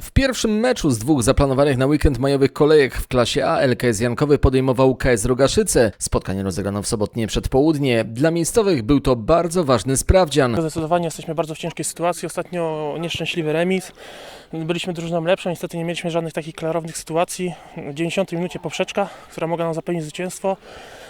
W pierwszym meczu z dwóch zaplanowanych na weekend majowych kolejek w klasie A LKS Jankowy podejmował KS Rogaszyce. Spotkanie rozegrano w sobotnie przedpołudnie. Dla miejscowych był to bardzo ważny sprawdzian. Zdecydowanie jesteśmy bardzo w ciężkiej sytuacji. Ostatnio nieszczęśliwy remis. Byliśmy drużyną lepszą, niestety nie mieliśmy żadnych takich klarownych sytuacji. W 90 minucie poprzeczka, która mogła nam zapewnić zwycięstwo.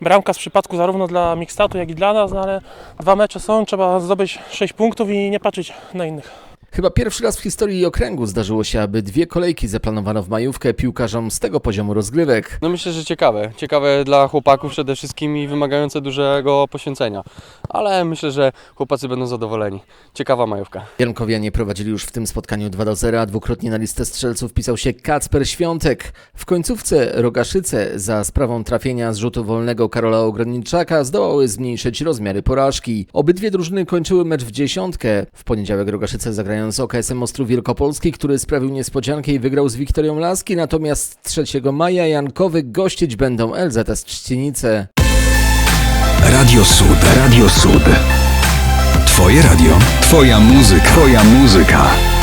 Bramka z przypadku zarówno dla Mixtatu, jak i dla nas, no ale dwa mecze są, trzeba zdobyć 6 punktów i nie patrzeć na innych. Chyba pierwszy raz w historii okręgu zdarzyło się, aby dwie kolejki zaplanowano w majówkę piłkarzom z tego poziomu rozgrywek. No myślę, że ciekawe. Ciekawe dla chłopaków przede wszystkim i wymagające dużego poświęcenia. Ale myślę, że chłopacy będą zadowoleni. Ciekawa majówka. Jankowianie prowadzili już w tym spotkaniu 2 do 0, a dwukrotnie na listę strzelców wpisał się Kacper Świątek. W końcówce Rogaszyce za sprawą trafienia z rzutu wolnego Karola Ograniczaka zdołały zmniejszyć rozmiary porażki. Obydwie drużyny kończyły mecz w dziesiątkę. W poniedziałek Rogaszyce zagrają z OKS-em Ostrów Wielkopolski, który sprawił niespodziankę i wygrał z Wiktorią Laski, natomiast 3 maja Jankowy gościć będą LZS Trzcienice. Radio Sud. Radio Sud. Twoje radio. Twoja muzyka. Twoja muzyka.